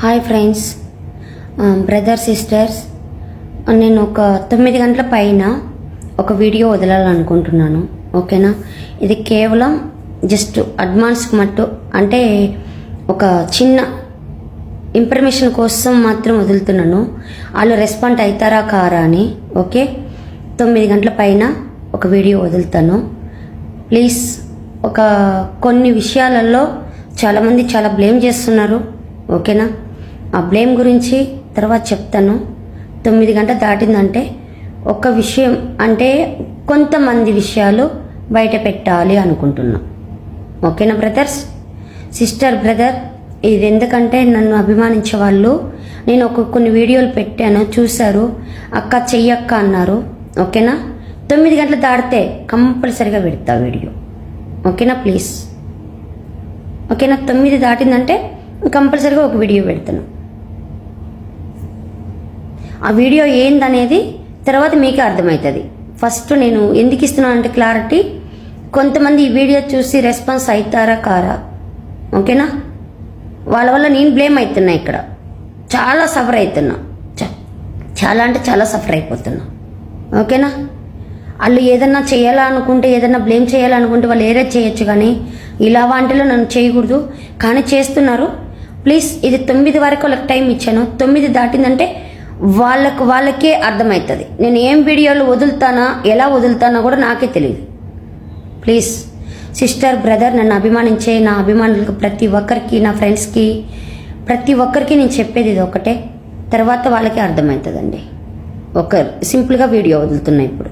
Hi friends. Brother sisters నేను ఒక తొమ్మిది గంటల పైన ఒక వీడియో వదలాలనుకుంటున్నాను. ఓకేనా? ఇది కేవలం జస్ట్ అడ్వాన్స్కి మట్టు అంటే ఒక చిన్న ఇన్ఫర్మేషన్ కోసం మాత్రం వదులుతున్నాను. వాళ్ళు రెస్పాండ్ అవుతారా కారా అని ఓకే? తొమ్మిది గంటల పైన ఒక వీడియో వదులుతాను. ప్లీజ్ ఒక కొన్ని విషయాలలో చాలామంది చాలా బ్లేమ్ చేస్తున్నారు. ఓకేనా? ఆ బ్లేమ్ గురించి తర్వాత చెప్తాను. తొమ్మిది గంట దాటిందంటే ఒక విషయం అంటే కొంతమంది విషయాలు బయట పెట్టాలి అనుకుంటున్నాం. ఓకేనా బ్రదర్స్? సిస్టర్ బ్రదర్ ఇది ఎందుకంటే నన్ను అభిమానించే వాళ్ళు నేను ఒక కొన్ని వీడియోలు పెట్టాను చూశారు అక్క చెయ్యక్క అన్నారు. ఓకేనా? తొమ్మిది గంటలు దాటితే కంపల్సరిగా పెడతా వీడియో. ఓకేనా ప్లీజ్? ఓకేనా? తొమ్మిది దాటిందంటే కంపల్సరిగా ఒక వీడియో పెడతాను. ఆ వీడియో ఏందనేది తర్వాత మీకే అర్థమవుతుంది. ఫస్ట్ నేను ఎందుకు ఇస్తున్నాను అంటే క్లారిటీ కొంతమంది ఈ వీడియో చూసి రెస్పాన్స్ అవుతారా కారా? ఓకేనా వాళ్ళ వల్ల నేను బ్లేమ్ అవుతున్నా ఇక్కడ. చాలా సఫర్ అవుతున్నా చ- చాలా అంటే చాలా సఫర్ అయిపోతున్నా. ఓకేనా వాళ్ళు ఏదన్నా చేయాలనుకుంటే ఏదన్నా బ్లేమ్ చేయాలనుకుంటే వాళ్ళు ఏరే చేయొచ్చు కానీ ఇలా వాంటిలో నన్ను చేయకూడదు. కానీ చేస్తున్నారు. ప్లీజ్ ఇది తొమ్మిది వరకు వాళ్ళకి టైం ఇచ్చాను. తొమ్మిది దాటిందంటే వాళ్ళకు వాళ్ళకే అర్థమవుతుంది నేను ఏం వీడియోలు వదులుతానా ఎలా వదులుతానా కూడా నాకే తెలియదు ప్లీజ్ సిస్టర్ బ్రదర్ నన్ను అభిమానించే నా అభిమానులకు ప్రతి ఒక్కరికి నా ఫ్రెండ్స్కి ప్రతి ఒక్కరికి నేను చెప్పేది ఇది ఒకటే తర్వాత వాళ్ళకి అర్థమవుతుందండి ఒక సింపుల్గా వీడియో వదులుతున్నా ఇప్పుడు.